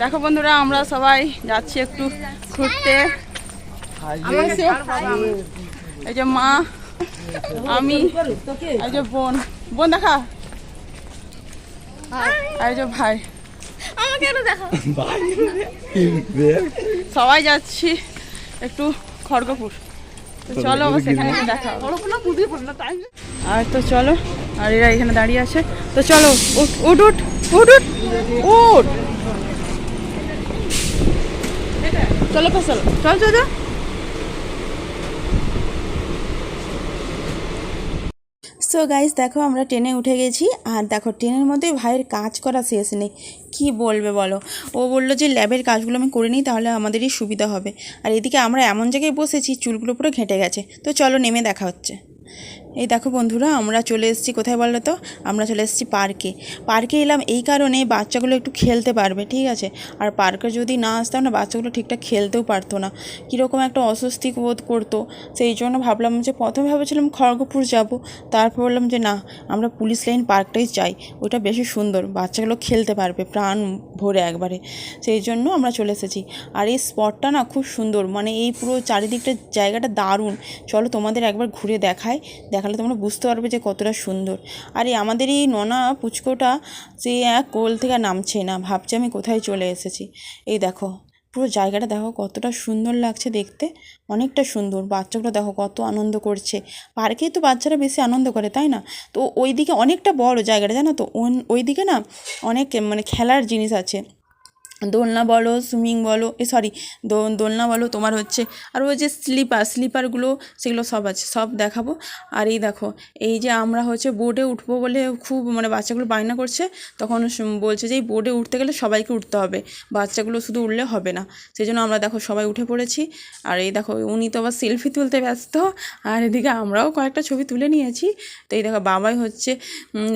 দেখো বন্ধুরা আমরা সবাই যাচ্ছি একটু ঘুরতে। এই যে মা আমি এই যে বোন। বোন দেখা। এই যে ভাই। সবাই যাচ্ছি একটু খড়গপুর। তো চলো সেখানে দেখা আর তো চলো আর এরা এখানে দাঁড়িয়ে আছে। তো চলো উঠ উঠ উঠ উঠ উঠ উঠ চলো ফসল চল। চল সো গাইস দেখো আমরা ট্রেনে উঠে গেছি, আর দেখো, ট্রেনের মধ্যে ভাইয়ের কাজ করা শেষ নেই। কি বলবে বলো? ও বলল যে ল্যাবের কাজগুলো আমি করে নিই, তাহলে আমাদেরই সুবিধা হবে। আর এদিকে আমরা এমন জায়গায় বসেছি, চুলগুলো পুরো ঘেঁটে গেছে। তো চলো, নেমে দেখা হচ্ছে। এই দেখো বন্ধুরা, আমরা চলে এসেছি কোথায় বলো তো? আমরা চলে এসেছি পার্কে। পার্কে এলাম এই কারণে বাচ্চাগুলো একটু খেলতে পারবে, ঠিক আছে? আর পার্কে যদি না আসতাম না, বাচ্চাগুলো ঠিকঠাক খেলতেও পারতো না। কীরকম একটা অস্বস্তি বোধ করতো। সেই জন্য ভাবলাম যে প্রথমে ভেবেছিলাম খড়গপুর যাব, তারপর বললাম যে না, আমরা পুলিশ লাইন পার্কটাই চাই। ওটা বেশি সুন্দর, বাচ্চাগুলো খেলতে পারবে, প্রাণ ভরে একবারে। সেই জন্য আমরা চলে এসেছি। আর এই স্পটটা না খুব সুন্দর। মানে এই পুরো চারিদিকটা জায়গাটা দারুণ। চলো তোমাদের একবার ঘুরে দেখায় দেখালে তোমরা বুঝতে পারবে যে কতটা সুন্দর। আর এই আমাদের এই ননা পুচকোটা, সে এক কোল থেকে নামছে না। ভাবছে আমি কোথায় চলে এসেছি। এই দেখো। পুরো জায়গাটা দেখো কতটা সুন্দর লাগছে দেখতে। অনেকটা সুন্দর। বাচ্চাগুলো দেখো কত আনন্দ করছে। পার্কেই তো বাচ্চারা বেশি আনন্দ করে, তাই না? তো ওইদিকে অনেকটা বড় জায়গাটা, জানো তো? ওইদিকে না অনেক মানে খেলার জিনিস আছে। দোলনা বলো, সুইমিং বলো, এ সরি দোলনা বলো, তোমার হচ্ছে আর ওই যে স্লিপার স্লিপারগুলো সেগুলো সব আছে, সব দেখাবো। আর এই দেখো, এই যে আমরা হচ্ছে বোর্ডে উঠবো বলে খুব মানে বাচ্চাগুলো বায়না করছে, তখন বলছে যে এই বোর্ডে উঠতে গেলে সবাইকে উঠতে হবে, বাচ্চাগুলো শুধু উঠলে হবে না। সেই জন্য আমরা দেখো সবাই উঠে পড়েছি। আর এই দেখো, উনি তো আবার সেলফি তুলতে ব্যস্ত, আর এদিকে আমরাও কয়েকটা ছবি তুলে নিয়েছি। তো এই দেখো, বাবাই হচ্ছে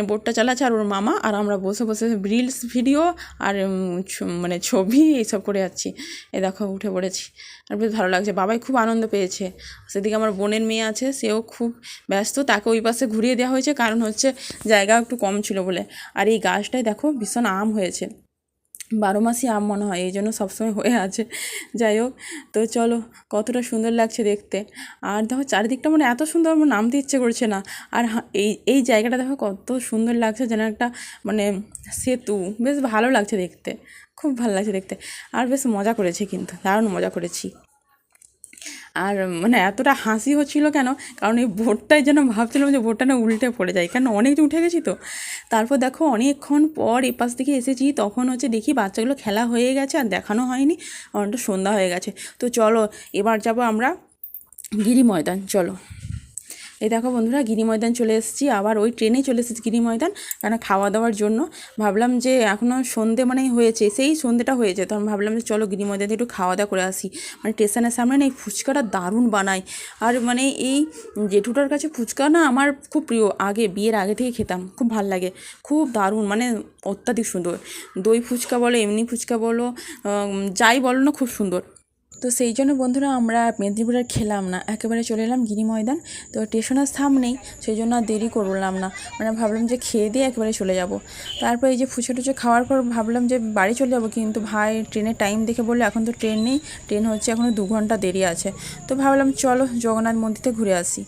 বোর্ডটা চালাচ্ছে আর ওর মামা, আর আমরা বসে বসে রিলস ভিডিও আর ছ- মানে ছবি এইসব করে যাচ্ছি। এ দেখো উঠে পড়েছি। আর বেশ ভালো লাগছে। বাবাই খুব আনন্দ পেয়েছে। সেদিকে আমার বোনের মেয়ে আছে, সেও খুব ব্যস্ত। তাকে ওই পাশে ঘুরিয়ে দেওয়া হয়েছে। কারণ হচ্ছে জায়গা একটু কম ছিল বলে। আর এই গাছটায় দেখো ভীষণ আম হয়েছে। বারো মাসই আম মনে হয়, এই জন্য সবসময় হয়ে আছে। যাই হোক, তো চলো, কতটা সুন্দর লাগছে দেখতে। আর দেখো চারিদিকটা মানে এত সুন্দর আমার নামতে ইচ্ছে করছে না। আর এই এই জায়গাটা দেখো কত সুন্দর লাগছে। যেন একটা মানে সেতু। বেশ ভালো লাগছে দেখতে। খুব ভালো লাগছে দেখতে। আর বেশ মজা করেছি কিন্তু, দারুণ মজা করেছি। আর মানে এতটা হাসি হচ্ছিল কেন? কারণ এই বোটটাই যেন ভাবছিলাম যে বোটটা না উল্টে পড়ে যায়। কারণ অনেক উঠে গেছি তো। তারপর দেখো অনেকক্ষণ পর এপাশ থেকে এসেছি, তখন হচ্ছে দেখি বাচ্চাগুলো খেলা হয়ে গেছে আর দেখানো হয়নি, অনেকটা সন্ধ্যা হয়ে গেছে। তো চলো, এবার যাব আমরা গিরি ময়দান, চলো। এই দেখো বন্ধুরা, গিরি ময়দান চলে এসেছি। আবার ওই ট্রেনে চলে এসেছি গিরি ময়দান কেন খাওয়া দাওয়ার জন্য। ভাবলাম যে এখনও সন্ধে মানে হয়েছে, সেই সন্ধেটা হয়েছে তখন ভাবলাম যে চলো গিরি ময়দানে একটু খাওয়া দাওয়া করে আসি। মানে স্টেশনের সামনে না এই ফুচকাটা দারুণ বানায়। আর মানে এই জেঠুটার কাছে ফুচকা না আমার খুব প্রিয়। আগে, বিয়ের আগে থেকে খেতাম, খুব ভালো লাগে। খুব দারুণ মানে অত্যাধিক সুন্দর। দই ফুচকা বলো, এমনি ফুচকা বলো যাই বলো না, খুব সুন্দর। তো সেই জন্য বন্ধুরা আমরা মেদিনীপুর আর খেলাম না। একেবারে চলে এলাম গিরি ময়দান। তো স্টেশনের সামনেই সেই জন্য আর দেরি করলাম না। মানে ভাবলাম যে খেয়ে দিয়ে একেবারে চলে যাব। তারপর এই যে ফুচে টুচে খাওয়ার পর ভাবলাম যে বাড়ি চলে যাব, কিন্তু ভাই ট্রেনের টাইম দেখে বলল, এখন তো ট্রেন নেই। ট্রেন হচ্ছে এখনও দু ঘণ্টা দেরি আছে। তো ভাবলাম চলো জগন্নাথ মন্দিরতে ঘুরে আসি।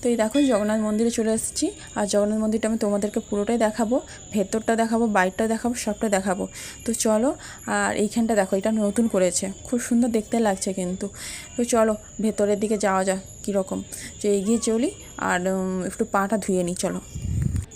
তো এই দেখো জগন্নাথ মন্দিরে চলে এসেছি। আর জগন্নাথ মন্দিরটা আমি তোমাদেরকে পুরোটাই দেখাবো, ভেতরটা দেখাবো, বাইরটা দেখাবো, সবটা দেখাবো। তো চলো, আর এইখানটা দেখো, এটা নতুন করেছে। খুব সুন্দর দেখতে লাগছে কিন্তু। তো চলো, ভেতরের দিকে যাওয়া যাক কীরকম। তো এগিয়ে চলি, আর একটু পাটা ধুয়ে নিই, চলো।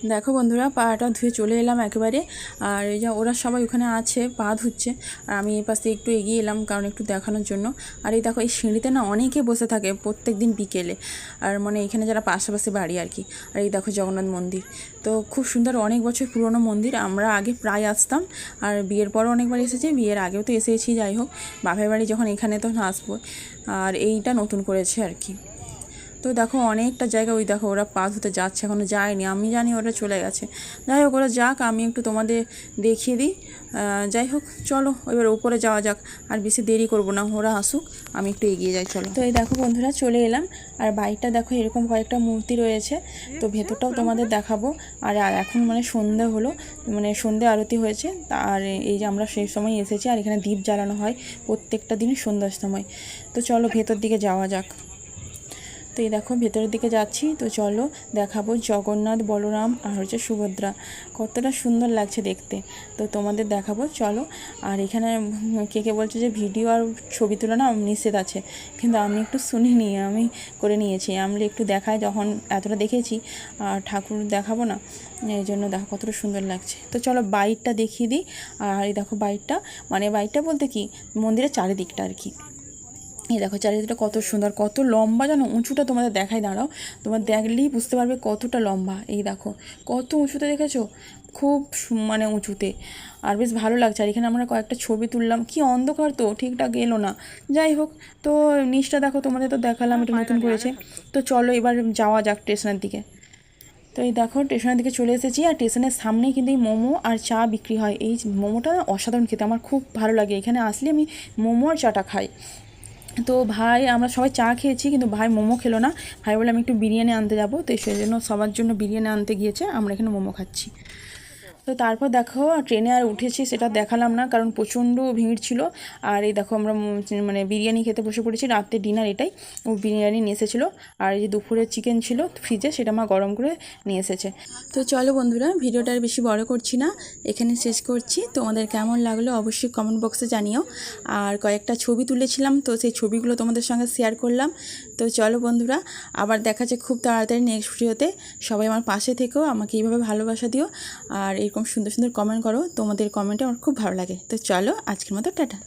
দেখো বন্ধুরা, পাটা ধুয়ে চলে এলাম একেবারে। আর এই যে ওরা সবাই ওখানে আছে, পা ধুচ্ছে। আর আমি এই পাশে একটু এগিয়ে এলাম কারণ একটু দেখানোর জন্য। আর এই দেখো, এই সিঁড়িতে না অনেকে বসে থাকে প্রত্যেক দিন বিকেলে। আর মানে এখানে যারা পাশাপাশি বাড়ি আর কি। আর এই দেখো জগন্নাথ মন্দির। তো খুব সুন্দর অনেক বছর পুরনো মন্দির। আমরা আগে প্রায় আসতাম। আর বিয়ের পরও অনেকবার এসেছি। বিয়ের আগেও তো এসেছি, যাই হোক। বাপের বাড়ি যখন এখানে তো আসব। আর এইটা নতুন করেছে আর কি। তো দেখো অনেকটা জায়গা ওই দেখো ওরা পা হতে যাচ্ছে এখনও যায়নি। আমি জানি ওরা চলে গেছে। যাই হোক, ওরা যাক, আমি একটু তোমাদের দেখিয়ে দিই। যাই হোক, চলো, এবার উপরে যাওয়া যাক। আর বেশি দেরি করব না, ওরা আসুক আমি একটু এগিয়ে যাই, চলো। তো এই দেখো বন্ধুরা, চলে এলাম। আর বাইকটা দেখো, এরকম কয়েকটা মূর্তি রয়েছে। তো ভেতরটাও তোমাদের দেখাবো। আর আর এখন মানে সন্ধে হলো মানে সন্ধে আরতি হয়েছে। আর এই যে আমরা সেই সময় এসেছি, আর এখানে দ্বীপ জ্বালানো হয় প্রত্যেকটা দিন সন্ধ্যার সময়। তো চলো, ভেতর দিকে যাওয়া যাক। তো এই দেখো, ভেতরের দিকে যাচ্ছি। তো চলো দেখাবো জগন্নাথ, বলরাম আর হচ্ছে সুভদ্রা। কতটা সুন্দর লাগছে দেখতে। তো তোমাদের দেখাবো, চলো। আর এখানে কে কে বলছে যে ভিডিও আর ছবি তোলা না নিষেধ আছে। কিন্তু আমি একটু শুনিনি, আমি করে নিয়েছি। আমি একটু দেখাই যখন এতটা দেখেছি, আর ঠাকুর দেখাবো না। এই জন্য দেখো কতটা সুন্দর লাগছে। তো চলো বাইকটা দেখিয়ে দিই। আর এই দেখো বাইকটা মানে বাইকটা বলতে কি, মন্দিরের চারিদিকটা আর কি। এই দেখো চারিদিকটা কত সুন্দর, কত লম্বা জানো উঁচুটা তোমাদের দেখাই, দাঁড়াও। তোমার দেখলেই বুঝতে পারবে কতটা লম্বা। এই দেখো, কত উঁচুতে দেখেছ? খুব মানে উঁচুতে। আর বেশ ভালো লাগছে। আর এখানে আমরা কয়েকটা ছবি তুললাম। কি অন্ধকার তো, ঠিকঠাক এলো না। যাই হোক, তো নিচটা দেখো, তোমাদের তো দেখালাম, এটা নতুন করেছে। তো চলো এবার যাওয়া যাক স্টেশনের দিকে। তো এই দেখো, স্টেশনের দিকে চলে এসেছি। আর স্টেশনের সামনেই কিন্তু এই মোমো আর চা বিক্রি হয়। এই মোমোটা অসাধারণ খেতে, আমার খুব ভালো লাগে। এখানে আসলে আমি মোমো আর চাটা খাই। তো ভাই, আমরা সবাই চা খেয়েছি, কিন্তু ভাই মোমো খেলো না। ভাই বলে আমি একটু বিরিয়ানি আনতে যাব। তো সেই জন্য সবার জন্য বিরিয়ানি আনতে গিয়েছে, আমরা এখানে মোমো খাচ্ছি। তো তারপর দেখো, ট্রেনে আর উঠেছি সেটা দেখালাম না, কারণ প্রচণ্ড ভিড় ছিল। আর এই দেখো আমরা মানে বিরিয়ানি খেতে বসে পড়েছি, রাতে ডিনার এটাই। ও বিরিয়ানি নিয়ে এসেছিল, আর এই যে দুপুরের চিকেন ছিল ফ্রিজে সেটা মা গরম করে নিয়ে এসেছে। তো চলো বন্ধুরা, ভিডিওটা আর বেশি বড় করছি না, এখানে শেষ করছি। তোমাদের কেমন লাগল অবশ্যই কমেন্ট বক্সে জানিও। আর কয়েকটা ছবি তুলেছিলাম, তো সেই ছবিগুলো তোমাদের সঙ্গে শেয়ার করলাম। তো চলো বন্ধুরা, আবার দেখা যাচ্ছে খুব তাড়াতাড়ি নেক্সট ভিডিওতে সবাই আমার পাশে থেকেও আমাকে এইভাবে ভালোবাসা দিও। আর এরকম সুন্দর সুন্দর কমেন্ট করো। তোমাদের কমেন্টে আমার খুব ভালো লাগে। তো চলো, আজকের মতো টাটা।